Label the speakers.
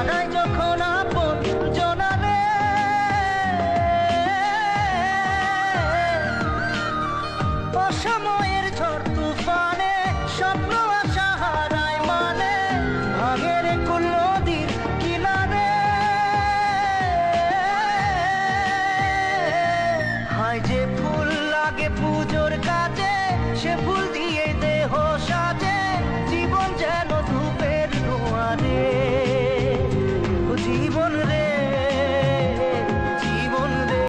Speaker 1: হারায় যখন আপন অসময়ের ঝড় তুফান